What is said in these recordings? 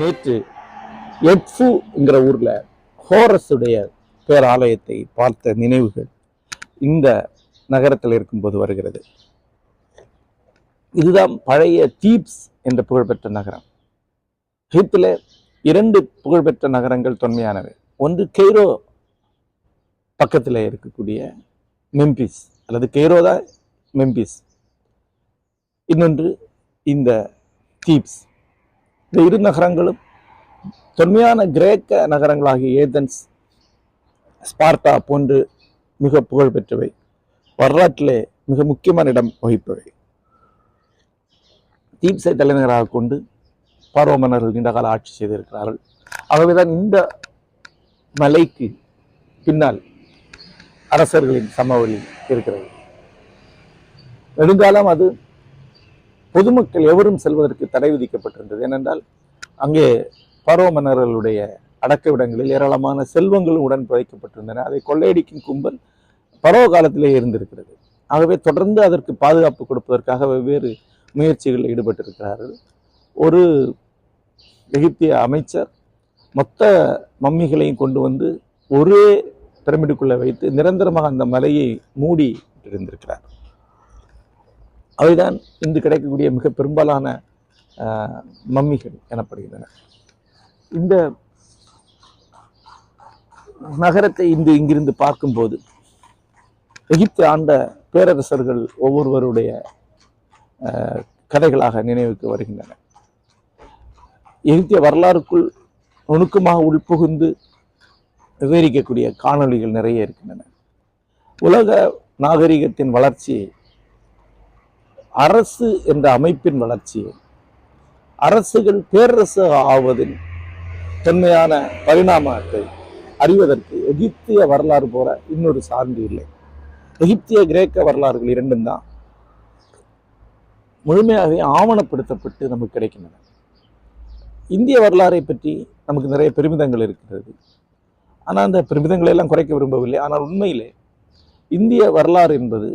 நேற்று எட்ஃபுங்கிற ஊர்ல ஹோரஸுடைய பேராலயத்தை பார்த்த நினைவுகள் இந்த நகரத்தில் இருக்கும்போது வருகிறது. இதுதான் பழைய தீப்ஸ் என்ற புகழ்பெற்ற நகரம். எகிப்தில் இரண்டு புகழ்பெற்ற நகரங்கள் தொன்மையானவை. ஒன்று கெய்ரோ பக்கத்தில் இருக்கக்கூடிய மெம்பிஸ். அல்லது கெய்ரோதா மெம்பிஸ். இன்னொன்று இந்த தீப்ஸ். இந்த இரு நகரங்களும் தொன்மையான கிரேக்க நகரங்களாகிய ஏதென்ஸ் ஸ்பார்ட்டா போன்று மிக புகழ் பெற்றவை. வரலாற்றிலே மிக முக்கியமான இடம் வகிப்பவை. தீப்ஸை தலைநகராக கொண்டு பார்வ மன்னர்கள் நீண்ட கால ஆட்சி செய்திருக்கிறார்கள். ஆகவேதான் இந்த மலைக்கு பின்னால் அரசர்களின் சமவெளி இருக்கிறது. நெடுங்காலம் அது பொதுமக்கள் எவரும் செல்வதற்கு தடை விதிக்கப்பட்டிருந்தது. ஏனென்றால் அங்கே பருவ மன்னர்களுடைய அடக்கவிடங்களில் ஏராளமான செல்வங்களும் உடன் புதைக்கப்பட்டிருந்தன அதை கொள்ளையடிக்கும் கும்பல் பரோ காலத்திலே இருந்திருக்கிறது. ஆகவே தொடர்ந்து அதற்கு பாதுகாப்பு கொடுப்பதற்காக வெவ்வேறு முயற்சிகளில் ஈடுபட்டிருக்கிறார்கள். ஒரு எகிப்திய அமைச்சர் மொத்த மம்மிகளையும் கொண்டு வந்து ஒரே பிரமிடுக்குள்ளே வைத்து நிரந்தரமாக அந்த மலையை மூடி இருந்திருக்கிறார். அவைதான் இன்று கிடைக்கக்கூடிய மிக பெரும்பாலான மம்மிகள் எனப்படுகின்றன. இந்த நகரத்தை இன்று இங்கிருந்து பார்க்கும்போது எகிப்து ஆண்ட பேரரசர்கள் ஒவ்வொருவருடைய கதைகளாக நினைவுக்கு வருகின்றன. எகிப்திய வரலாறுக்குள் நுணுக்கமாக உள்புகுந்து விவரிக்கக்கூடிய காணொளிகள் நிறைய இருக்கின்றன. உலக நாகரிகத்தின் வளர்ச்சி அரசு என்ற அமைப்பின் வளர்ச்சி அரசுகள் பேரரசு ஆவதின் தொன்மையான பரிணாமத்தை அறிவதற்கு எகிப்திய வரலாறு போல இன்னொரு சான்று இல்லை. எகிப்திய கிரேக்க வரலாறுகள் இரண்டும் தான் முழுமையாகவே ஆவணப்படுத்தப்பட்டு நமக்கு கிடைக்கின்றன. இந்திய வரலாறை பற்றி நமக்கு நிறைய பெருமிதங்கள் இருக்கிறது. ஆனால் அந்த பெருமிதங்களை எல்லாம் குறைக்க விரும்பவில்லை. ஆனால் உண்மையிலே இந்திய வரலாறு என்பது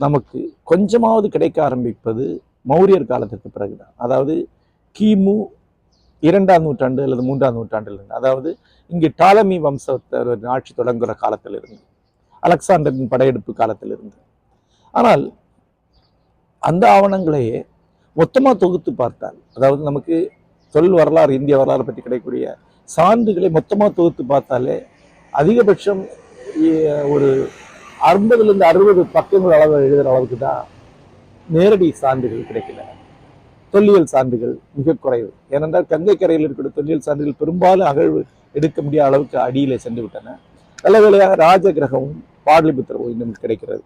நமக்கு கொஞ்சமாவது கிடைக்க ஆரம்பிப்பது மௌரியர் காலத்திற்கு பிறகுதான். அதாவது கிமு இரண்டாம் நூற்றாண்டு அல்லது மூன்றாம் நூற்றாண்டில் இருந்து அதாவது இங்கு டாலமி வம்சத்தர் ஆட்சி தொடங்குகிற காலத்தில் இருந்து அலெக்சாண்டரின் படையெடுப்பு காலத்தில் இருந்து ஆனால் அந்த ஆவணங்களையே மொத்தமாக தொகுத்து பார்த்தால் அதாவது நமக்கு தொல் வரலாறு இந்திய வரலாறு பற்றி கிடைக்கக்கூடிய சான்றுகளை மொத்தமாக தொகுத்து பார்த்தாலே அதிகபட்சம் ஒரு அறுபதுலேருந்து அறுபது பக்கங்கள் அளவு எழுதுகிற அளவுக்கு தான் நேரடி சான்றுகள் கிடைக்கின்றன. தொல்லியல் சான்றுகள் மிக குறைவு. ஏனென்றால் கங்கை கரையில் இருக்கிற தொல்லியல் சான்றுகள் பெரும்பாலும் அகழ்வு எடுக்க முடியாத அளவுக்கு அடியிலே சென்று விட்டன. நல்ல வேளையாக ராஜகிரகமும் பாடலிபுத்திரமும் இன்னும் கிடைக்கிறது.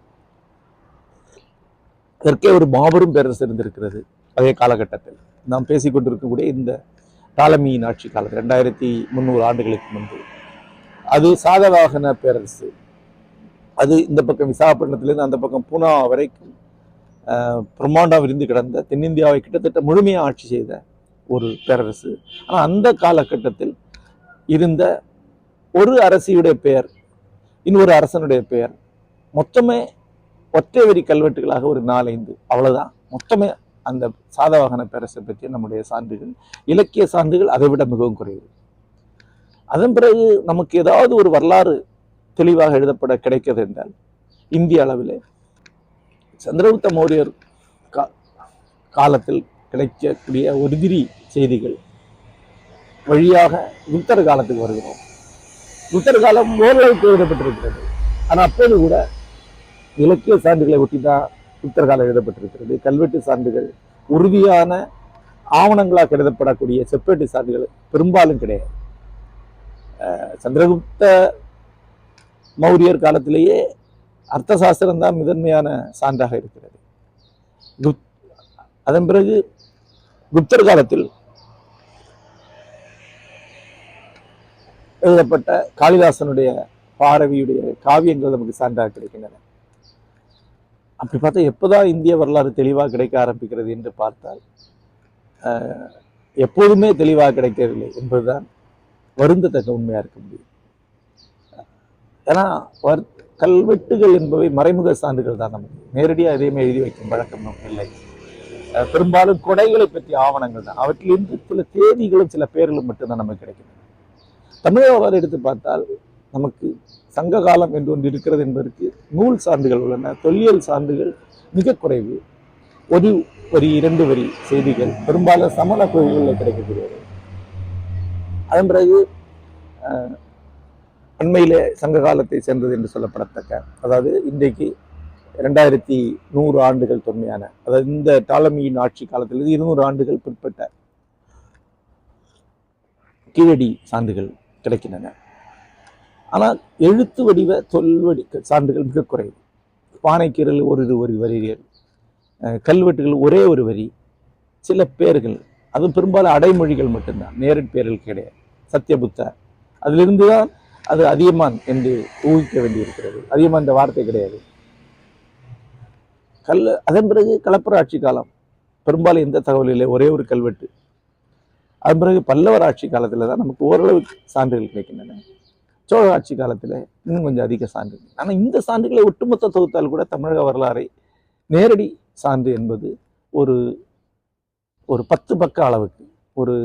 இதற்கே ஒரு மாபெரும் பேரரசு இருந்திருக்கிறது. அதே காலகட்டத்தில். நாம் பேசிக்கொண்டிருக்கக்கூடிய இந்த டாலமியின் ஆட்சி காலத்தில் ரெண்டாயிரத்தி முந்நூறு ஆண்டுகளுக்கு முன்பு. அது சாதவாகன பேரரசு. அது இந்த பக்கம் விசாகப்பட்டினத்திலிருந்து அந்த பக்கம் பூனா வரைக்கும் பிரம்மாண்டம் விரிந்து கிடந்த தென்னிந்தியாவை கிட்டத்தட்ட முழுமையாக ஆட்சி செய்த ஒரு பேரரசு. ஆனால் அந்த காலகட்டத்தில் இருந்த ஒரு அரசியுடைய பெயர் இன்னொரு அரசனுடைய பெயர் மொத்தமே ஒற்றை வரி கல்வெட்டுகளாக ஒரு நாலைந்து அவ்வளோதான் மொத்தமே அந்த சாதவாகன பேரரசை பற்றிய நம்முடைய சான்றுகள் இலக்கிய சான்றுகள் அதை விட மிகவும் குறைவு. அதன் பிறகு நமக்கு ஏதாவது ஒரு வரலாறு தெளிவாக எழுதப்பட கிடைக்கிறது என்றால் இந்திய அளவிலே சந்திரகுப்த மௌரியர் கா காலத்தில் கிடைக்கக்கூடிய உதிரி செய்திகள் வழியாக குப்தர் காலத்துக்கு வருகிறோம். குப்தர் காலம் ஓரளவுக்கு எழுதப்பட்டிருக்கிறது. ஆனால் அப்போது கூட இலக்கிய சான்றுகளை ஒட்டி தான் குப்தர் காலம் எழுதப்பட்டிருக்கிறது. கல்வெட்டு சான்றுகள் உறுதியான ஆவணங்களாக கருதப்படக்கூடிய செப்பேட்டு சான்றுகள் பெரும்பாலும் கிடையாது. அஹ் சந்திரகுப்த மௌரியர் காலத்திலேயே அர்த்த சாஸ்திரம் தான் முதன்மையான சான்றாக இருக்கிறது. குப் அதன் பிறகு குப்தர் காலத்தில் எழுதப்பட்ட காளிதாசனுடைய பாரவியுடைய காவியங்கள் நமக்கு சான்றாக கிடைக்கின்றன. அப்படி பார்த்தா எப்போதான் இந்திய வரலாறு தெளிவாக கிடைக்க ஆரம்பிக்கிறது என்று பார்த்தால் எப்போதுமே தெளிவாக கிடைக்கவில்லை என்பதுதான் வருந்தத்தக்க உண்மையாக இருக்க முடியும். ஏன்னா வர் கல்வெட்டுகள் என்பவை மறைமுக சான்றுகள் தான் நமக்கு. நேரடியாக எதையுமே எழுதி வைக்கும் பழக்கம் நமக்கு இல்லை. அஹ் பெரும்பாலும் கொடைகளை பற்றிய ஆவணங்கள் தான். அவற்றிலிருந்து சில தேதிகளும் சில பேர்களும் மட்டும்தான் நமக்கு கிடைக்கும் தமிழக வரலாறு எடுத்து பார்த்தால் நமக்கு சங்க காலம் என்று ஒன்று இருக்கிறது என்பதற்கு நூல் சான்றுகள் உள்ளன தொல்லியல் சான்றுகள் மிக குறைவு. ஒரு வரி இரண்டு வரி செய்திகள் பெரும்பாலும் சமண கோயில்களில் கிடைக்கக்கூடியது அதன் பிறகு அண்மையிலே சங்க காலத்தை சேர்ந்தது என்று சொல்லப்படத்தக்க அதாவது இன்றைக்கு ரெண்டாயிரத்தி நூறு ஆண்டுகள் தொன்மையான அதாவது இந்த டாலமியின் ஆட்சி காலத்திலிருந்து இருநூறு ஆண்டுகள் பிற்பட்ட கீழடி சான்றுகள் கிடைக்கின்றன. ஆனால் எழுத்து வடிவ தொல்வடி சான்றுகள் மிக குறைவு. பானைக்கீரல் ஒரு இது ஒரு வரிகள் அஹ், கல்வெட்டுகள் ஒரே ஒரு வரி சில பேர்கள் அதுவும் பெரும்பாலும் அடைமொழிகள் மட்டும்தான் நேரடி பேர்கள் கிடையாது. சத்யபுத்தா அதிலிருந்து தான் அது அதியமான் என்று ஊகிக்க வேண்டியிருக்கிறது. அதியமான் இந்த வார்த்தை கிடையாது. கல் அதன் பிறகு கலப்பர ஆட்சி காலம் பெரும்பாலும் எந்த தகவல் இல்லை ஒரே ஒரு கல்வெட்டு. அதன் பிறகு பல்லவர் ஆட்சி காலத்தில் தான் நமக்கு ஓரளவு சான்றுகள் கிடைக்கின்றன. சோழ ஆட்சி காலத்தில் இன்னும் கொஞ்சம் அதிக சான்றுகள் ஆனால் இந்த சான்றுகளை ஒட்டுமொத்த தொகுத்தால் கூட தமிழக வரலாறை நேரடி சான்று என்பது ஒரு ஒரு பத்து பக்க அளவுக்கு ஒரு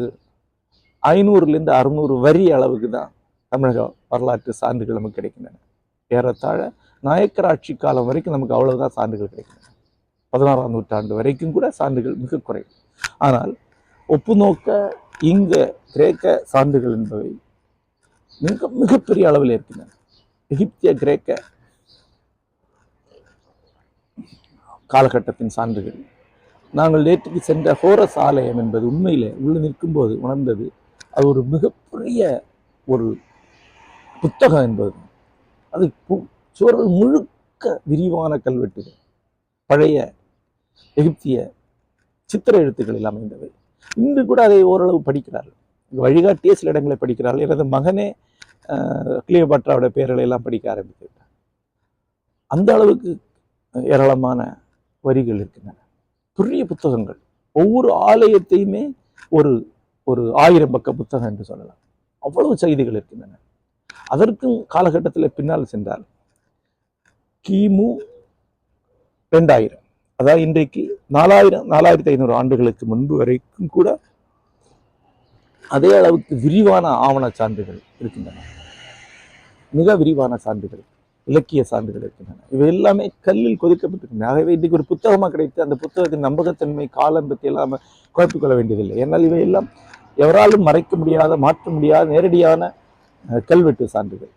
ஐநூறுலேருந்து அறுநூறு வரி அளவுக்கு தான் தமிழக வரலாற்று சான்றுகள் நமக்கு கிடைக்கின்றன. ஏறத்தாழ நாயக்கர் ஆட்சி காலம் வரைக்கும் நமக்கு அவ்வளவுதான் சான்றுகள் கிடைக்கின்றன. பதினாறாம் நூற்றாண்டு வரைக்கும் கூட சான்றுகள் மிக குறைவு. ஆனால் ஒப்புநோக்க இங்க கிரேக்க சான்றுகள் என்பவை மிக மிகப்பெரிய அளவில் இருக்கின்றன எகிப்திய கிரேக்க காலகட்டத்தின் சான்றுகள். நாங்கள் நேற்றுக்கு சென்ற ஹோரஸ் ஆலயம் என்பது உண்மையிலே உள்ள நிற்கும்போது உணர்ந்தது. அது ஒரு மிகப்பெரிய ஒரு புத்தகம் என்பது. அது பு- சுவர்கள் முழுக்க விரிவான கல்வெட்டுகள். பழைய எகிப்திய சித்திர எழுத்துக்களில் அமைந்தவை. இன்று கூட அதை ஓரளவு படிக்கிறார்கள். வழிகாட்டிய சில இடங்களை படிக்கிறார்கள். எனது மகனே கிளியோபாட்ராவோட பேர்களை எல்லாம் படிக்க ஆரம்பித்து விட்டார். அந்த அளவுக்கு ஏராளமான வரிகள் இருக்கின்றன. பெரிய புத்தகங்கள். ஒவ்வொரு ஆலயத்தையுமே ஒரு ஒரு ஆயிரம் பக்க புத்தகம் என்று சொல்லலாம். அவ்வளவு செய்திகள் இருக்கின்றன. அதற்கும் காலகட்டத்தில் பின்னால் சென்றால் கிமு ரெண்டாயிரம். அதாவது இன்றைக்கு நாலாயிரம் நாலாயிரத்தி ஐநூறு ஆண்டுகளுக்கு முன்பு வரைக்கும் கூட அதே அளவுக்கு விரிவான ஆவண சான்றுகள் இருக்கின்றன. மிக விரிவான சான்றுகள் இலக்கிய சான்றுகள் இருக்கின்றன. இவை எல்லாமே கல்லில் கொதிக்கப்பட்டிருக்கின்றன. ஆகவே இன்றைக்கு ஒரு புத்தகமாக கிடைத்து அந்த புத்தகத்தின் நம்பகத்தன்மை காலம் பற்றி எல்லாம் குழப்பிக்கொள்ள வேண்டியதில்லை. ஏன்னால் இவை எல்லாம் எவராலும் மறைக்க முடியாத மாற்ற முடியாத நேரடியான அஹ், கல்வெட்டு சான்றுகள்.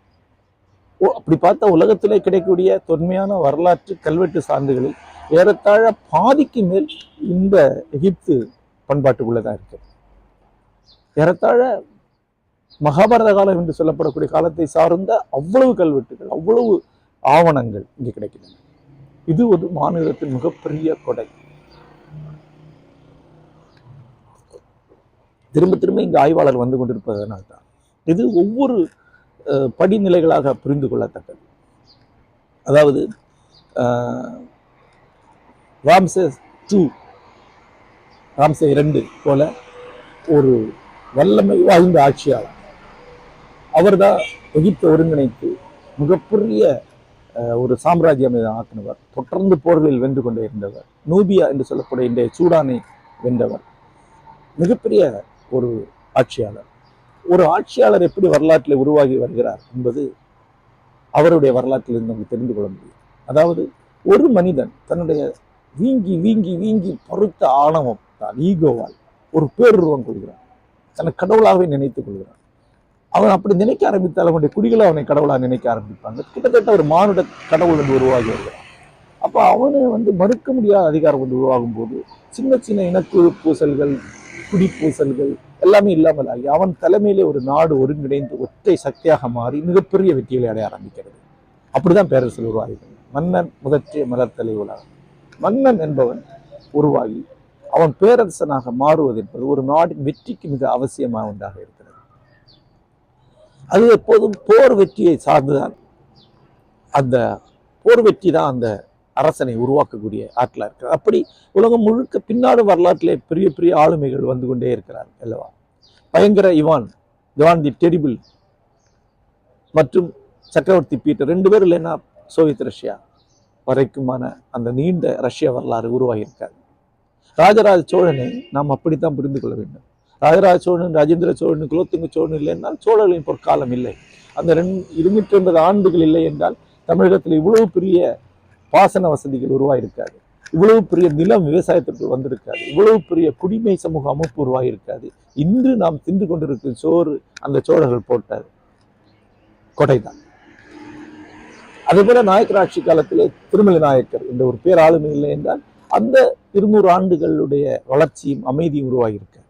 ஓ அப்படி பார்த்தா உலகத்திலே கிடைக்கக்கூடிய தொன்மையான வரலாற்று கல்வெட்டு சான்றுகளில் ஏறத்தாழ பாதிக்கு மேல் இந்த எகிப்து பண்பாட்டுக்குள்ளதான் இருக்கு. ஏறத்தாழ மகாபாரத காலம் என்று சொல்லப்படக்கூடிய காலத்தை சார்ந்த அவ்வளவு கல்வெட்டுகள் அவ்வளவு ஆவணங்கள் இங்கே கிடைக்கின்றன. இது ஒரு மாநிலத்தின் மிகப்பெரிய கொடை. திரும்ப திரும்ப இங்கு ஆய்வாளர் வந்து கொண்டிருப்பதனால் தான் இது ஒவ்வொரு அஹ், படிநிலைகளாக புரிந்து கொள்ளத்தக்கது. அதாவது ராம்சேஸ் டூ ராம்சே இரண்டு போல ஒரு வல்லமை வாய்ந்த ஆட்சியாளர். அவர்தான் எகிப்தை ஒருங்கிணைத்து மிகப்பெரிய அஹ், ஒரு சாம்ராஜ்யம் ஆக்கினவர். தொடர்ந்து போர்களில் வென்று கொண்டே இருந்தவர். நூபியா என்று சொல்லக்கூடிய இந்த சூடானை வென்றவர். மிகப்பெரிய ஒரு ஆட்சியாளர். ஒரு ஆட்சியாளர் எப்படி வரலாற்றில் உருவாகி வருகிறார் என்பது அவருடைய வரலாற்றில் இருந்து நமக்கு தெரிந்து கொள்ள முடியும். அதாவது ஒரு மனிதன் தன்னுடைய வீங்கி வீங்கி வீங்கி பருத்த ஆணவம் தான் ஈகோவால் ஒரு பேருருவம் கொள்கிறான். தன்னை கடவுளாகவே நினைத்துக் கொள்கிறான். அவன் அப்படி நினைக்க ஆரம்பித்தால் அவனுடைய குடிகளை அவனை கடவுளாக நினைக்க ஆரம்பிப்பாங்க. கிட்டத்தட்ட ஒரு மானுட கடவுள் என்று உருவாகி வருகிறான் அப்போ அவனை வந்து மறுக்க முடியாத அதிகாரம் வந்து உருவாகும் போது சின்ன சின்ன இனக்குழு பூசல்கள் குடிப்பூசல்கள் எல்லாமே இல்லாமல் ஆகி அவன் தலைமையிலே ஒரு நாடு ஒருங்கிணைந்து ஒற்றை சக்தியாக மாறி மிகப்பெரிய வெற்றிகளை அடைய ஆரம்பிக்கிறது. அப்படிதான் பேரரசு உருவாகிறது. மன்னன் முதற்றிய மலர்த்தலை உலகம் மன்னன் என்பவன் உருவாகி அவன் பேரரசனாக மாறுவது என்பது ஒரு நாட்டின் வெற்றிக்கு மிக அவசியமாக ஒன்றாக இருக்கிறது. அது எப்போதும் போர் வெற்றியை சார்ந்துதான். அந்த போர் வெற்றி தான் அந்த அரசனை உருவாக்கக்கூடிய ஆற்றலாக இருக்கிறார் அப்படி உலகம் முழுக்க பின்னாடு வரலாற்றிலே பெரிய பெரிய ஆளுமைகள் வந்து கொண்டே இருக்கிறார் அல்லவா? பயங்கர இவான் ஜவான் தி டெரிபிள் மற்றும் சக்கரவர்த்தி பீட்டர் ரெண்டு பேர் இல்லைன்னா சோவியத் ரஷ்யா வரைக்குமான அந்த நீண்ட ரஷ்ய வரலாறு உருவாகியிருக்காரு ராஜராஜ சோழனை நாம் அப்படித்தான் புரிந்து கொள்ள வேண்டும். ராஜராஜ சோழன் ராஜேந்திர சோழன் குலோத்துங்க சோழன் இல்லை என்றால் சோழர்களின் பொற்காலம் இல்லை. அந்த ரெண்டு இருநூற்றி ஐம்பது ஆண்டுகள் இல்லை என்றால் தமிழகத்தில் இவ்வளவு பெரிய பாசன வசதிகள் உருவாயிருக்காது. இவ்வளவு பெரிய நிலம் விவசாயத்திற்கு வந்திருக்காது. இவ்வளவு பெரிய குடிமை சமூக அமைப்பு உருவாகியிருக்காது இன்று நாம் தின்று கொண்டிருக்கும் சோறு அந்த சோழர்கள் போட்டார் கொடைதான். அதே போல நாயக்கர் ஆட்சி காலத்திலே திருமலை நாயக்கர் என்ற ஒரு பேர் ஆளுமை இல்லை என்றால் அந்த இருநூறு ஆண்டுகளுடைய வளர்ச்சியும் அமைதியும் உருவாகியிருக்காது.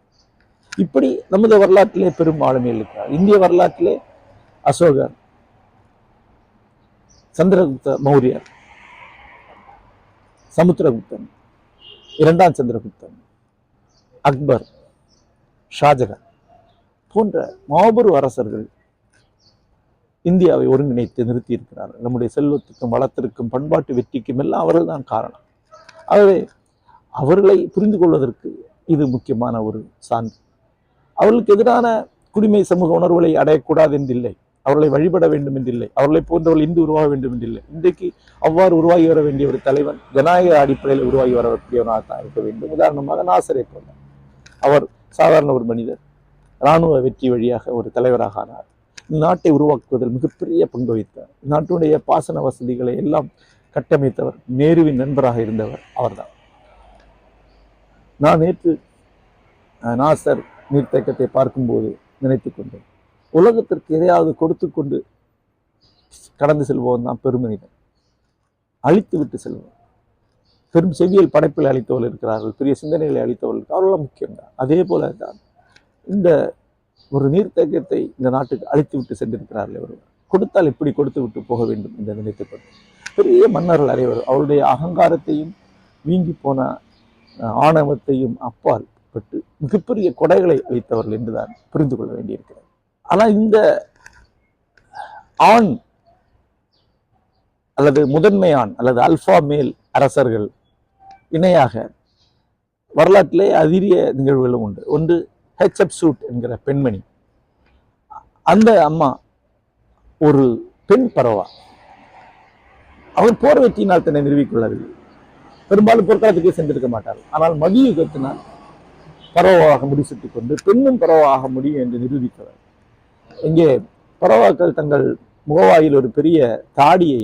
இப்படி நமது வரலாற்றிலே பெரும் ஆளுமைகள் இருக்கிறார். இந்திய வரலாற்றிலே அசோகர் சந்திரகுப்த மௌரியர் சமுத்திரகுப்தன் இரண்டாம் சந்திரகுப்தன் அக்பர் ஷாஜகான் போன்ற மாபெரும் அரசர்கள் இந்தியாவை ஒருங்கிணைத்து நிறுத்தியிருக்கிறார்கள். நம்முடைய செல்வத்துக்கும் வளத்திற்கும் பண்பாட்டு வெற்றிக்கும் எல்லாம் அவர்கள் தான் காரணம். ஆகவே அவர்களை புரிந்து கொள்வதற்கு இது முக்கியமான ஒரு சான்று. அவர்களுக்கு எதிரான குடிமை சமூக உணர்வுகளை அடையக்கூடாது என்றில்லை அவர்களை வழிபட வேண்டும் என்றில்லை அவர்களை போன்றவர்கள் இன்று உருவாக வேண்டும் என்றில்லை இன்றைக்கு அவ்வாறு உருவாகி வர வேண்டிய ஒரு தலைவன் ஜனநாயக அடிப்படையில் உருவாகி வரக்கூடியவனாக தான் இருக்க வேண்டும். உதாரணமாக நாசரை போல. அவர் சாதாரண ஒரு மனிதர். இராணுவ வெற்றி வழியாக ஒரு தலைவராக ஆனார். நாட்டை உருவாக்குவதில் மிகப்பெரிய பங்கு வகித்தார். நாட்டுடைய பாசன வசதிகளை எல்லாம் கட்டமைத்தவர் நேருவின் நண்பராக இருந்தவர் அவர்தான். நான் நேற்று அஹ், நாசர் நீர்த்தேக்கத்தை பார்க்கும்போது நினைத்து கொண்டேன். உலகத்திற்கு எதையாவது கொடுத்து கொண்டு கடந்து செல்பவன் தான் பெருமனிதன். அழித்து விட்டு செல்வன் பெரும் செவியல் படைப்பில் அளித்தவர்கள் இருக்கிறார்கள் பெரிய சிந்தனைகளை அளித்தவர்கள் இருக்கிறார்கள். முக்கியம்தான். அதே போல தான் இந்த ஒரு நீர்த்தேக்கத்தை இந்த நாட்டுக்கு அழித்து விட்டு சென்றிருக்கிறார்கள் இவர்கள். கொடுத்தால் இப்படி கொடுத்து விட்டு போக வேண்டும் என்று நினைத்துக்கொண்டு பெரிய மன்னர்கள் அறைவர் அவருடைய அகங்காரத்தையும் வீங்கி போன ஆணவத்தையும் அப்பால் பட்டு மிகப்பெரிய கொடைகளை அளித்தவர்கள் என்றுதான் புரிந்து கொள்ள வேண்டியிருக்கிறது. ஆனால் இந்த ஆண் அல்லது முதன்மை ஆண் அல்லது அல்பா மேல் அரசர்கள் இணையாக வரலாற்றிலே அதிரிய நிகழ்வுகளும் உண்டு. ஒன்று ஹெச்எப் சூட் என்கிற பெண்மணி. அந்த அம்மா ஒரு பெண் பறவா. அவர் போர் வெற்றியினால் தன்னை நிறுவிக்கொள்ளவில்லை பெரும்பாலும் போர்க்களத்துக்கு சென்றிருக்க மாட்டார் ஆனால் மதியுகத்தினால் பரவாக முடிசூட்டிக் கொண்டு பெண்ணும் பரவாக முடியும் என்று நிரூபித்தவர். இங்கே பறவாக்கள் தங்கள் முகவாயில் ஒரு பெரிய தாடியை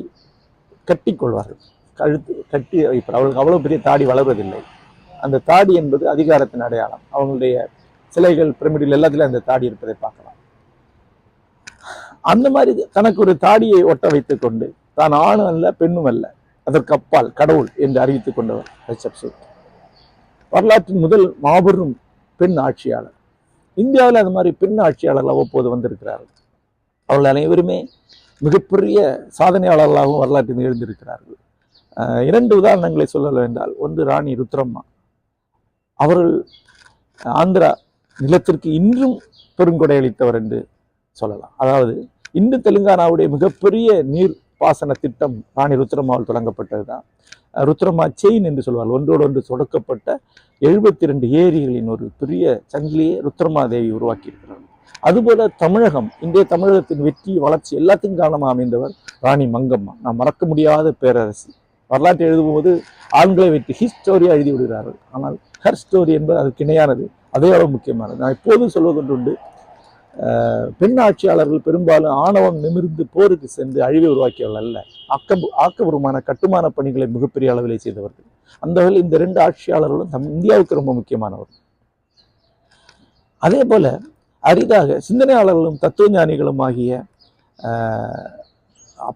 கட்டிக்கொள்வார்கள். கழுத்து கட்டி வைப்பார் அவர்களுக்கு அவ்வளவு பெரிய தாடி வளர்வதில்லை. அந்த தாடி என்பது அதிகாரத்தின் அடையாளம். அவங்களுடைய சிலைகள் பிரமிடில் எல்லாத்துலயும் அந்த தாடி இருப்பதை பார்க்கலாம். அந்த மாதிரி தனக்கு ஒரு தாடியை ஒட்ட வைத்துக் கொண்டு தான் ஆணும் அல்ல பெண்ணும் அல்ல அதற்கு அப்பால் கடவுள் என்று அறிவித்துக் கொண்டவர் ரிஷப் வரலாற்றின் முதல் மாபெரும் பெண் ஆட்சியாளர். இந்தியாவில் அது மாதிரி பெண் ஆட்சியாளர்கள் அவ்வப்போது வந்திருக்கிறார்கள். அவர்கள் அனைவருமே மிகப்பெரிய சாதனையாளர்களாகவும் வரலாற்றில் எழுந்திருக்கிறார்கள். இரண்டு உதாரணங்களை சொல்ல என்றால் ஒன்று ராணி ருத்ரம்மா. அவர்கள் ஆந்திரா நிலத்திற்கு இன்றும் பெருங்கொடை அளித்தவர் என்று சொல்லலாம். அதாவது இன்று தெலுங்கானாவுடைய மிகப்பெரிய நீர் பாசன திட்டம் ராணி ருத்ரம்மாவில் தொடங்கப்பட்டதுதான். தான் ருத்ரமா செயின் என்று சொல்வார்கள். ஒன்றோடு ஒன்று சொடக்கப்பட்ட எழுபத்தி ரெண்டு ஏரிகளின் ஒரு பெரிய சங்கிலியை ருத்ரமா தேவி உருவாக்கி அதுபோல தமிழகம் இன்றைய தமிழகத்தின் வெற்றி வளர்ச்சி எல்லாத்துக்கும் காரணமாக அமைந்தவர் ராணி மங்கம்மா. நான் மறக்க முடியாத பேரரசி. வரலாற்றை எழுதும்போது ஆண்களை வைத்து ஹிஸ்டோரியா எழுதி விடுகிறார்கள். ஆனால் ஹர் ஸ்டோரி என்பது அதுக்கு இணையானது. அதே அளவு முக்கியமானது. நான் எப்போதும் சொல்வதொன்று அஹ், பெண் ஆட்சியாளர்கள் பெரும்பாலும் ஆணவம் நிமிர்ந்து போருக்கு சென்று அழிவை உருவாக்கியவர்கள் அல்ல. ஆக்க ஆக்கபூர்வமான கட்டுமான பணிகளை மிகப்பெரிய அளவிலே செய்தவர்கள். அந்த வகையில் இந்த ரெண்டு ஆட்சியாளர்களும் நம் இந்தியாவுக்கு ரொம்ப முக்கியமானவர் அதே போல அரிதாக சிந்தனையாளர்களும் தத்துவஞானிகளும் ஆகிய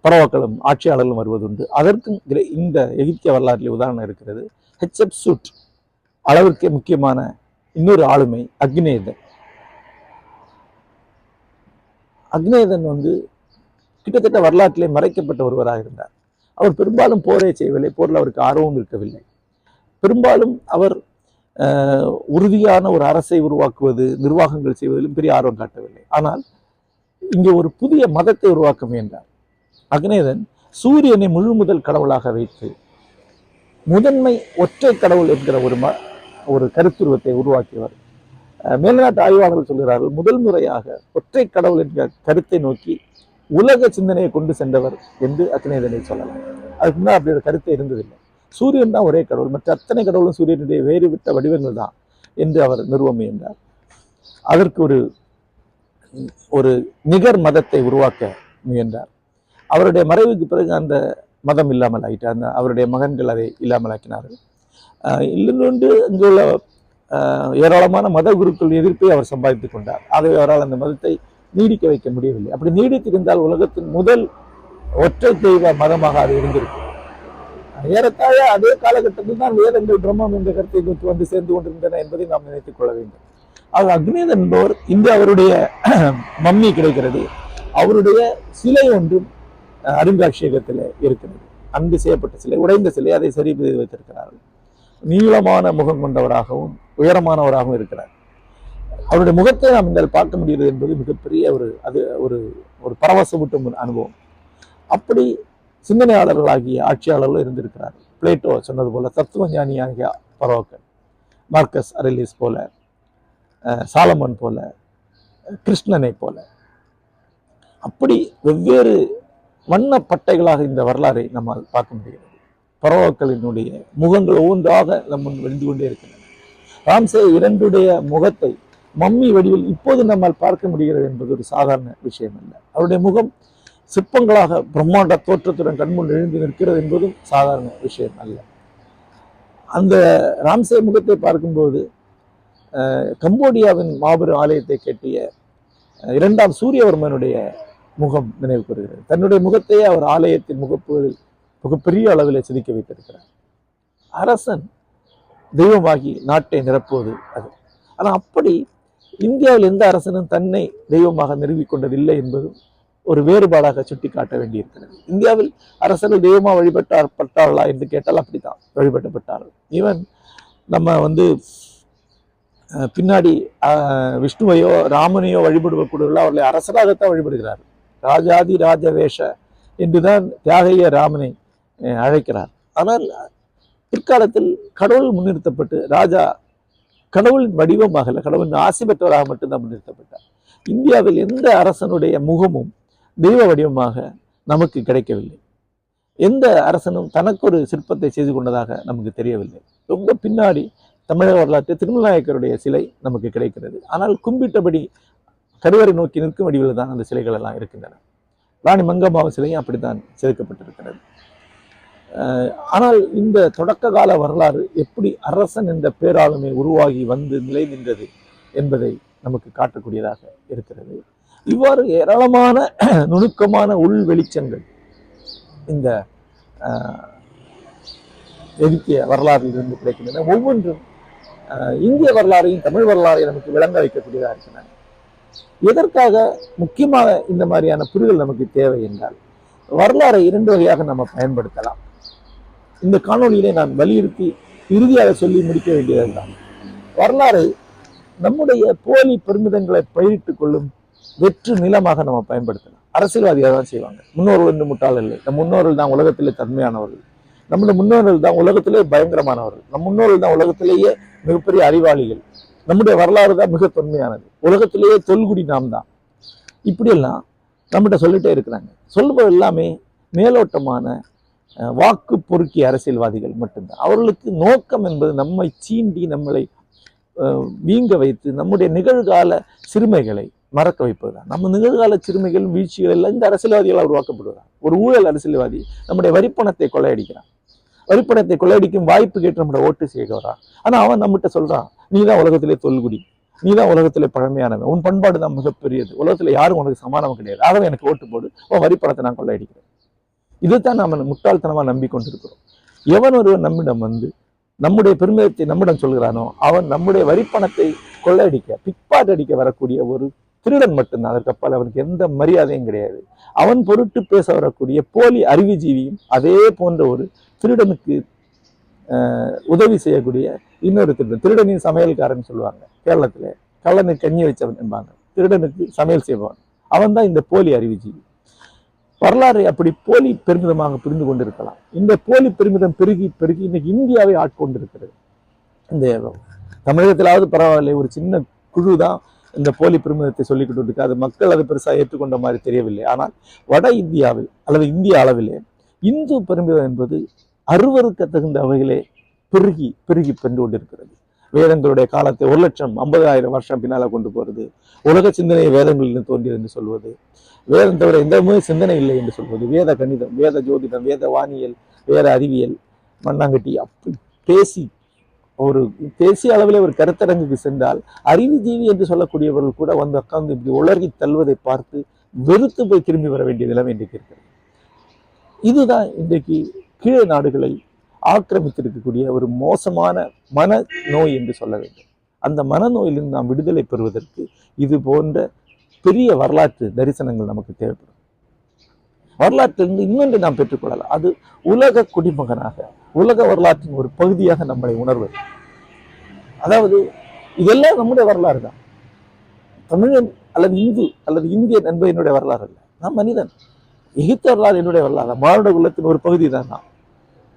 பரவாக்களும் ஆட்சியாளர்களும் வருவதுண்டு. அதற்கும் இந்த எகிப்திய வரலாற்றில் உதாரணம் இருக்கிறது. ஹெச்எப் சூட் அளவிற்கு முக்கியமான இன்னொரு ஆளுமை அக்னேதன் அக்னேதன் வந்து கிட்டத்தட்ட வரலாற்றிலே மறைக்கப்பட்ட ஒருவராக இருந்தார். அவர் பெரும்பாலும் போரே செய்யவில்லை போரில் அவருக்கு ஆர்வம் இருக்கவில்லை. பெரும்பாலும் அவர் உறுதியான ஒரு அரசை உருவாக்குவது நிர்வாகங்கள் செய்வதிலும் பெரிய ஆர்வம் காட்டவில்லை. ஆனால் இங்கே ஒரு புதிய மதத்தை உருவாக்க முயன்றார். அக்னேதன் சூரியனை முழு முதல் கடவுளாக வைத்து முதன்மை ஒற்றை கடவுள் என்கிற ஒரு ம ஒரு கருத்துருவத்தை உருவாக்கியவர். மேல்நாட்டு ஆய்வாளர்கள் சொல்கிறார்கள் முதல் முறையாக ஒற்றை கடவுள் என்ற கருத்தை நோக்கி உலக சிந்தனையை கொண்டு சென்றவர் என்று அக்னேதனை சொல்லலாம். அதுக்கு முன்னாடி அப்படி ஒரு கருத்தை இருந்ததில்லை. சூரியன் தான் ஒரே கடவுள் மற்ற அத்தனை கடவுளும் சூரியனுடைய வேறுவிட்ட வடிவங்கள் தான் என்று அவர் நிறுவ முயன்றார். அதற்கு ஒரு ஒரு நிகர் மதத்தை உருவாக்க முயன்றார். அவருடைய மறைவுக்கு பிறகு அந்த மதம் இல்லாமல் ஆயிட்டு அந்த அவருடைய மகன்கள் அதை இல்லாமல் ஆக்கினார்கள் ஆஹ் இன்னொன்று இங்குள்ள ஏராளமான மத குருக்கள் எதிர்ப்பை அவர் சம்பாதித்துக் கொண்டார். ஆகவே அவரால் அந்த மதத்தை நீடிக்க வைக்க முடியவில்லை. அப்படி நீடித்திருந்தால் உலகத்தின் முதல் ஒற்றை தெய்வ மதமாக அது இருந்திருக்கும். ஏறத்தாழ அதே காலகட்டத்தில் தான் வேதங்கள் பிரம்மம் என்ற கருத்தை நோக்கி வந்து சேர்ந்து கொண்டிருந்தன என்பதை நாம் நினைத்துக் கொள்ள வேண்டும். ஆக அக்னேதன் என்பவர் இன்று அவருடைய மம்மி கிடைக்கிறது. அவருடைய சிலை ஒன்றும் அருங்காட்சியகத்தில் இருக்கிறது. அன்பு செய்யப்பட்ட சிலை உடைந்த சிலை அதை சரி செய்து வைத்திருக்கிறார்கள். நீளமான முகம் கொண்டவராகவும் உயரமானவராகவும் இருக்கிறார். அவருடைய முகத்தை நாம் இந்த பார்க்க முடிகிறது என்பது மிகப்பெரிய ஒரு அது ஒரு ஒரு பரவசமூட்டும் அனுபவம். அப்படி சிந்தனையாளர்களாகிய ஆட்சியாளர்களும் இருந்திருக்கிறார் பிளேட்டோ சொன்னது போல தத்துவ ஞானியாகிய பரோக்கர் மார்க்கஸ் அரலிஸ் போல அஹ், சாலமன் போல கிருஷ்ணனை போல. அப்படி வெவ்வேறு வண்ண பட்டைகளாக இந்த வரலாறை நம்மால் பார்க்க முடிகிறது. பரவாக்களினுடைய முகங்கள் ஒவ்வொன்றாக நம் முன் வெந்து கொண்டே இருக்கின்றன. ராம்சே இரண்டுடைய முகத்தை மம்மி வடிவில் இப்போது நம்மால் பார்க்க முடிகிறது என்பது ஒரு சாதாரண விஷயம் அல்ல அவருடைய முகம் சிற்பங்களாக பிரம்மாண்ட தோற்றத்துடன் கண்முன் எழுந்து நிற்கிறது என்பதும் சாதாரண விஷயம் அல்ல. அந்த ராம்சே முகத்தை பார்க்கும்போது கம்போடியாவின் மாபெரும் ஆலயத்தை கட்டிய இரண்டாம் சூரியவர்மனுடைய முகம் நினைவு கூறுகிறது தன்னுடைய முகத்தையே அவர் ஆலயத்தின் முகப்புகளில் மிகப்பெரிய அளவில் சிதிக்க வைத்திருக்கிறார். அரசன் தெய்வமாகி நாட்டை நிரப்புவது அது. ஆனால் அப்படி இந்தியாவில் எந்த அரசனும் தன்னை தெய்வமாக நிறுவிக் கொண்டதில்லை என்பதும் ஒரு வேறுபாடாக சுட்டிக்காட்ட வேண்டியிருக்கிறது. இந்தியாவில் அரசர்கள் தெய்வமாக வழிபட்டார் பட்டார்களா என்று கேட்டால் அப்படித்தான் வழிபட்டப்பட்டார்கள் ஈவன் நம்ம வந்து பின்னாடி அஹ், விஷ்ணுவையோ ராமனையோ வழிபடுவக்கூடியவர்கள் அவர்களை அரசராகத்தான் வழிபடுகிறார்கள் ராஜாதி ராஜவேஷ என்றுதான் தியாகைய ராமனை அழைக்கிறார். ஆனால் பிற்காலத்தில் கடவுள் முன்னிறுத்தப்பட்டு ராஜா கடவுளின் வடிவமாக கடவுளின் ஆசி பெற்றவராக மட்டும்தான் முன்னிறுத்தப்பட்டார். இந்தியாவில் எந்த அரசனுடைய முகமும் தெய்வ வடிவமாக நமக்கு கிடைக்கவில்லை. எந்த அரசனும் தனக்கு ஒரு சிற்பத்தை செய்து கொண்டதாக நமக்கு தெரியவில்லை. ரொம்ப பின்னாடி தமிழக வரலாற்று திருமலாயக்கருடைய சிலை நமக்கு கிடைக்கிறது. ஆனால் கும்பிட்டபடி கருவறை நோக்கி நிற்கும் வடிவில் தான் அந்த சிலைகள் எல்லாம் இருக்கின்றன. ராணி மங்கம்மாவும் சிலையும் அப்படித்தான் செதுக்கப்பட்டிருக்கிறது. ஆனால் இந்த தொடக்க கால வரலாறு எப்படி அரசன் என்ற பேராளுமை உருவாகி வந்து நிலை நின்றது என்பதை நமக்கு காட்டக்கூடியதாக இருக்கிறது. இவ்வாறு ஏராளமான நுணுக்கமான உள் வெளிச்சங்கள் இந்த அஹ், எகிப்திய வரலாறில் இருந்து கிடைக்கின்றன. ஒவ்வொன்றும் அஹ், இந்திய வரலாறையும் தமிழ் வரலாறையும் நமக்கு விளங்க வைக்கக்கூடியதாக இருக்கின்றன. எதற்காக முக்கியமாக இந்த மாதிரியான புரிதல் நமக்கு தேவை என்றால் வரலாறை இரண்டு வகையாக நம்ம பயன்படுத்தலாம். இந்த காணொலியிலே நான் வலியுறுத்தி இறுதியாக சொல்லி முடிக்க வேண்டியதுதான் வரலாறு நம்முடைய போலி பெருமிதங்களை பயிரிட்டுக் கொள்ளும் வெற்று நிலமாக நம்ம பயன்படுத்தலாம். அரசியல்வாதியாக தான் செய்வாங்க. முன்னோர்கள் என்று முட்டாள் இல்லை. நம் முன்னோர்கள் தான் உலகத்திலே தன்மையானவர்கள். நம்முடைய முன்னோர்கள் தான் உலகத்திலே பயங்கரமானவர்கள். நம் முன்னோர்கள் தான் உலகத்திலேயே மிகப்பெரிய அறிவாளிகள். நம்முடைய வரலாறு தான் மிக தொன்மையானது. உலகத்திலேயே தொல்குடி நாம் தான் இப்படியெல்லாம் நம்மகிட்ட சொல்லிட்டே இருக்கிறாங்க. சொல்வது எல்லாமே மேலோட்டமான வாக்கு பொறுக்கி அரசியல்வாதிகள் மட்டும்தான். அவர்களுக்கு நோக்கம் என்பது நம்மை சீண்டி நம்மளை வீங்க வைத்து நம்முடைய நிகழ்கால சிறுமைகளை மறக்க வைப்பதுதான். நம்ம நிகழ்கால சிறுமைகள் வீழ்ச்சிகள் எல்லாம் இந்த அரசியல்வாதிகளால் உருவாக்கப்படுவதா ஒரு ஊழல் அரசியல்வாதி நம்முடைய வரிப்பணத்தை கொள்ளையடிக்கிறான். வரிப்பணத்தை கொள்ளையடிக்கும் வாய்ப்பு கேட்டு நம்மளோட ஓட்டு செய்ய ஆனால் அவன் நம்மகிட்ட சொல்கிறான் நீ தான் உலகத்திலே தொல்குடி. நீ தான் உலகத்திலே பழமையானவன். உன் பண்பாடு தான் மிகப்பெரியது. உலகத்துல யாரும் உனக்கு சமானம் கிடையாது. ஆகவே எனக்கு ஓட்டு போடு. உன் வரிப்பணத்தை நான் கொள்ளையடிக்கிறேன். இதைத்தான் நாம முட்டாள்தனமா நம்பிக்கொண்டிருக்கிறோம். எவன் ஒருவன் நம்மிடம் வந்து நம்முடைய பெருமிதத்தை நம்மிடம் சொல்கிறானோ அவன் நம்முடைய வரிப்பணத்தை கொள்ளையடிக்க பிக்பாட் அடிக்க வரக்கூடிய ஒரு திருடன் மட்டும்தான். அதற்கு அப்பால் அவனுக்கு எந்த மரியாதையும் கிடையாது. அவன் பொருட்டு பேச வரக்கூடிய போலி அறிவுஜீவியும் அதே போன்ற ஒரு திருடனுக்கு உதவி செய்யக்கூடிய இன்னொரு திருடன் திருடனின் சமையல்காரன் சொல்லுவாங்க கேரளத்துல. கள்ளனுக்கு கஞ்சி வச்சவன் என்பாங்க. திருடனுக்கு சமையல் செய்வான் அவன் தான் இந்த போலி அறிவுஜீவி. வரலாறை அப்படி போலி பெருமிதமாக புரிந்து கொண்டிருக்கலாம். இந்த போலி பெருமிதம் பெருகி பெருகி இன்னைக்கு இந்தியாவை ஆட்கொண்டிருக்கிறது. இந்த தமிழகத்திலாவது பரவாயில்லை ஒரு சின்ன குழு தான் இந்த போலி பெருமிதத்தை சொல்லிக்கிட்டு இருக்கு. அது மக்கள் அதை பெருசாக ஏற்றுக்கொண்ட மாதிரி தெரியவில்லை. ஆனால் வட இந்தியாவில் அல்லது இந்திய அளவிலே இந்து பெருமிதம் என்பது அருவருக்க தகுந்த வகையிலே பெருகி பெருகி பெண்டு கொண்டிருக்கிறது. வேதங்களுடைய காலத்தை ஒரு லட்சம் ஐம்பதாயிரம் வருஷம் பின்னால கொண்டு போகிறது உலக சிந்தனை வேதங்களில் தோன்றியது என்று சொல்வது வேதம் தவிர எந்த சிந்தனை இல்லை என்று சொல்வது வேத கணிதம் வேத ஜோதிடம் வேத வானியல் வேத அறிவியல் மண்ணாங்கட்டி அப்படி பேசி ஒரு தேசிய அளவிலே ஒரு கருத்தரங்குக்கு சென்றால் அறிவுஜீவி என்று சொல்லக்கூடியவர்கள் கூட வந்து உட்கார்ந்து இப்படி உலகி தள்ளுவதை பார்த்து வெறுத்து போய் திரும்பி வர வேண்டிய நிலைமை இன்றைக்கு இருக்கிறது. இதுதான் இன்றைக்கு கீழே நாடுகளை ஆக்கிரமித்திருக்கக்கூடிய ஒரு மோசமான மன நோய் என்று சொல்ல வேண்டும். அந்த மனநோயிலிருந்து நாம் விடுதலை பெறுவதற்கு இது போன்ற பெரிய வரலாற்று தரிசனங்கள் நமக்கு தேவைப்படும். வரலாற்றிலிருந்து இன்னொன்று நாம் பெற்றுக்கொள்ளலாம் அது உலக குடிமகனாக உலக வரலாற்றின் ஒரு பகுதியாக நம்மளை உணர்வது. அதாவது இதெல்லாம் நம்முடைய வரலாறு தான். தமிழன் அல்லது இந்து அல்லது இந்தியன் என்பது என்னுடைய வரலாறு அல்ல. நான் மனிதன். எகிப்து வரலாறு என்னுடைய வரலாறு மானுட குலத்தின் ஒரு பகுதி தான் நான்.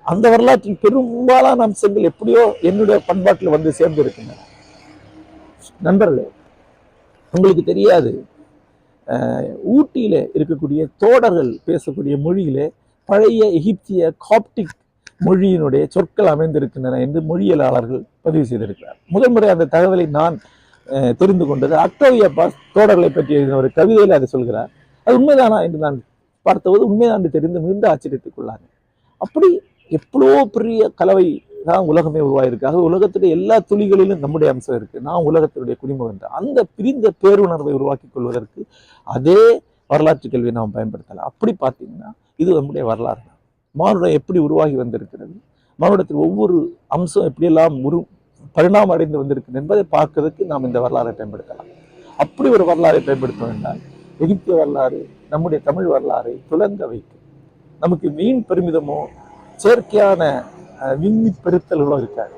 அந்த வரலாற்றின் பெரும்பாலான அம்சங்கள் எப்படியோ என்னுடைய பண்பாட்டில் வந்து சேர்ந்து இருக்கின்றன நண்பர்களே உங்களுக்கு தெரியாது ஊட்டியில் ஊட்டியில இருக்கக்கூடிய தோடர்கள் பேசக்கூடிய மொழியிலே பழைய எகிப்திய காப்டிக் மொழியினுடைய சொற்கள் அமைந்திருக்கின்றன என்று மொழியியலாளர்கள் பதிவு செய்திருக்கிறார். முதல் முறை அந்த தகவலை நான் தெரிந்து கொண்டது அக்டோவியா பாஸ் தோடர்களை பற்றி எழுதின ஒரு கவிதையில் அதை சொல்கிறார். அது உண்மைதானா என்று நான் பார்த்தபோது உண்மைதான் என்று தெரிந்து மிகுந்த ஆச்சரியத்துக்குள்ளாங்க அப்படி எவ்வளோ பெரிய கலவை தான் உலகமே உருவாயிருக்கு. ஆக உலகத்துடைய எல்லா துளிகளிலும் நம்முடைய அம்சம் இருக்கு. நான் உலகத்தினுடைய குடிமகன் தான் அந்த பிரிந்த பேருணர்வை உருவாக்கி கொள்வதற்கு அதே வரலாற்று கல்வியை நாம் பயன்படுத்தலாம். அப்படி பார்த்தீங்கன்னா இது நம்முடைய வரலாறு. தான் மானுடம் எப்படி உருவாகி வந்திருக்கிறது? மானுடத்தில் ஒவ்வொரு அம்சம் எப்படியெல்லாம் உரு பரிணாமம் அடைந்து வந்திருக்கிறது என்பதை பார்க்கறதுக்கு நாம் இந்த வரலாறை பயன்படுத்தலாம். அப்படி ஒரு வரலாறை பயன்படுத்தோம் என்றால் எகிப்திய வரலாறு நம்முடைய தமிழ் வரலாறை துலங்க வைக்கும். நமக்கு மீன் பெருமிதமோ செயற்கையான விண்ணி பெருத்தல்களும் இருக்காது.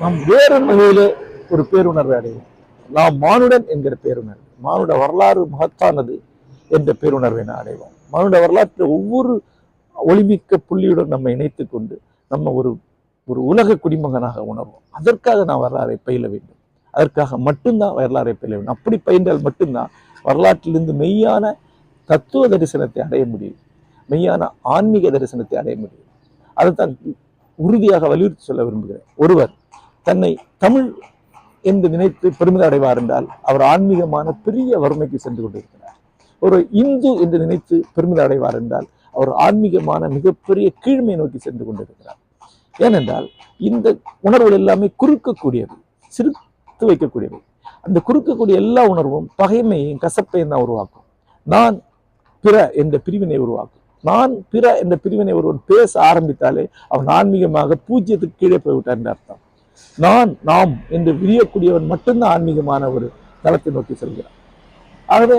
நாம் வேறு வகையில் ஒரு பேருணர்வை அடைவோம் நாம் மானுடன் என்கிற பேருணர்வு மானுட வரலாறு மகத்தானது என்ற பேருணர்வை நான் அடைவோம். மானுட வரலாற்றில் ஒவ்வொரு ஒளிமிக்க புள்ளியுடன் நம்ம இணைத்து கொண்டு நம்ம ஒரு ஒரு உலக குடிமகனாக உணர்வோம். அதற்காக நான் வரலாறை பயில வேண்டும். அதற்காக மட்டும்தான் வரலாறை பயில வேண்டும். அப்படி பயின்றால் மட்டும்தான் வரலாற்றிலிருந்து மெய்யான தத்துவ தரிசனத்தை அடைய முடியும். மெய்யான ஆன்மீக தரிசனத்தை அடைய முடியும். அதைத்தான் உறுதியாக வலியுறுத்தி சொல்ல விரும்புகிறேன். ஒருவர் தன்னை தமிழ் என்று நினைத்து பெருமிதம் அடைவார் என்றால் அவர் ஆன்மீகமான பெரிய வறுமைக்கு சென்று கொண்டிருக்கிறார். ஒரு இந்து என்று நினைத்து பெருமிதம் அடைவார் என்றால் அவர் ஆன்மீகமான மிகப்பெரிய கீழ்மை நோக்கி சென்று கொண்டிருக்கிறார். ஏனென்றால் இந்த உணர்வுகள் எல்லாமே குறுக்கக்கூடியவை சிரித்து வைக்கக்கூடியவை. அந்த குறுக்கக்கூடிய எல்லா உணர்வும் பகைமையும் கசப்பையும் தான் உருவாக்கும். நான் பிற என்ற பிரிவினை உருவாக்கும். நான் பிற என்ற பிரிவினை ஒருவன் பேச ஆரம்பித்தாலே அவன் ஆன்மீகமாக பூஜ்ஜியத்துக்கு கீழே போய்விட்டான் என்று அர்த்தம். நான் நாம் என்று விரியக்கூடியவன் மட்டும்தான் ஆன்மீகமான ஒரு தளத்தை நோக்கி செல்கிறான். ஆகவே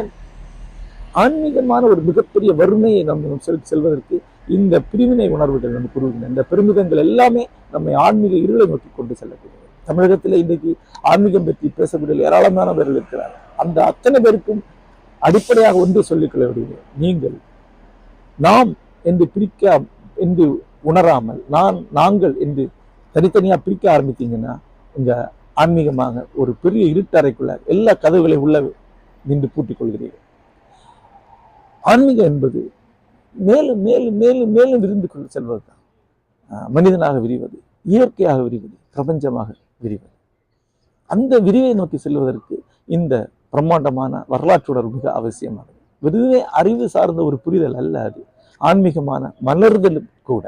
ஆன்மீகமான ஒரு மிகப்பெரிய வறுமையை நம்ம செல் செல்வதற்கு இந்த பிரிவினை உணர்வுகள் நமக்கு உருவாகின இந்த பெருமிதங்கள் எல்லாமே நம்மை ஆன்மீக இருளை நோக்கி கொண்டு செல்லக்கூடியது தமிழகத்தில் இன்றைக்கு ஆன்மீகம் பற்றி பேசக்கூடிய ஏராளமானவர்கள் இருக்கிறார் அந்த அத்தனை பேருக்கும் அடிப்படையாக ஒன்று சொல்லிக்கொள்ள விடுகிறேன் நீங்கள் நாம் என்று பிரிக்க என்று உணராமல் நான் நாங்கள் என்று தனித்தனியா பிரிக்க ஆரம்பித்தீங்கன்னா இந்த ஆன்மீகமாக ஒரு பெரிய இருட்டறைக்குள்ள எல்லா கதவுகளையும் உள்ள நின்று பூட்டிக் கொள்கிறீர்கள். ஆன்மீகம் என்பது மேலும் மேலும் மேலும் மேலும் விரிந்து கொண்டு செல்வது தான் மனிதனாக விரிவது இயற்கையாக விரிவது பிரபஞ்சமாக விரிவது. அந்த விரிவை நோக்கி செல்வதற்கு இந்த பிரம்மாண்டமான வரலாற்றுடர் மிக அவசியமானது. வெறுமே அறிவு சார்ந்த ஒரு புரிதல் அல்ல அது. ஆன்மீகமான மலர்தல் கூட.